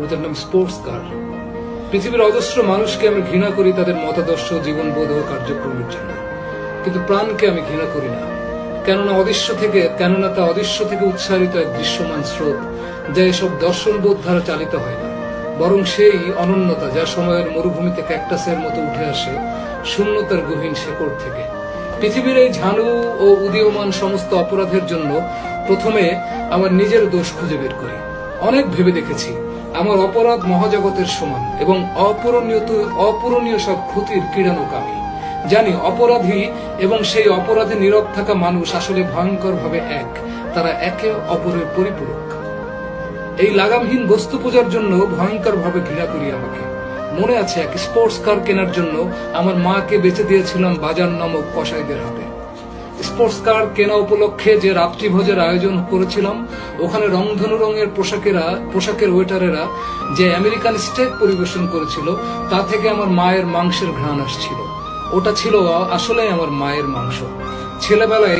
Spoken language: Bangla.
কবিতার নাম স্পোর্টস কার পৃথিবীর অজস্র মানুষকে আমি ঘৃণা করি তাদের মতাদর্শ, জীবনবোধ ও কার্যক্রমের জন্য। কিন্তু প্রাণকে আমি ঘৃণা করি না। কেননা অদৃশ্য থেকে, কেননা তা অদৃশ্য থেকে উৎসারিত এক দৃশ্যমান স্রোত, যা এসব দর্শনবোধ দ্বারা চালিত হয় না। বরং সেই অনন্যতা যা সময়ের মরুভূমিতে ক্যাকটাসের মতো উঠে আসে শূন্যতার গহীন শেকড় থেকে। পৃথিবীর এই ঝানু ও উদীয়মান সমস্ত অপরাধের জন্য প্রথমে আমার নিজের দোষ খুঁজে বের করি। অনেক ভেবে দেখেছি। আমার অপরাধ মহাজগতের সমান এবং অপূরণীয় অপূরণীয় সব ক্ষতির ক্রীড়ানক জানি অপরাধী এবং সেই অপরাধে নীরব থাকা মানুষ আসলে ভয়ঙ্কর ভাবে এক, তারা একে অপরের পরিপূরক। এই লাগামহীন বস্তু পূজার জন্য ভয়ঙ্কর ভাবে ঘৃণা করি আমাকে। মনে আছে এক স্পোর্টস কার কেনার জন্য আমার মাকে বেঁচে দিয়েছিলাম বাজার নামক কসাইদের হাতে। স্পোর্টস কার কেনা উপলক্ষে যে রাত্রিভোজের আয়োজন করেছিলাম, ওখানে রংধনু রঙের পোশাকেরা, পোশাকের ওয়েটারেরা যে আমেরিকান স্টেক পরিবেশন করেছিল, তা থেকে আমার মায়ের মাংসের ঘ্রাণ আসছিল। ওটা ছিল আসলে আমার মায়ের মাংস। ছেলেবেলায়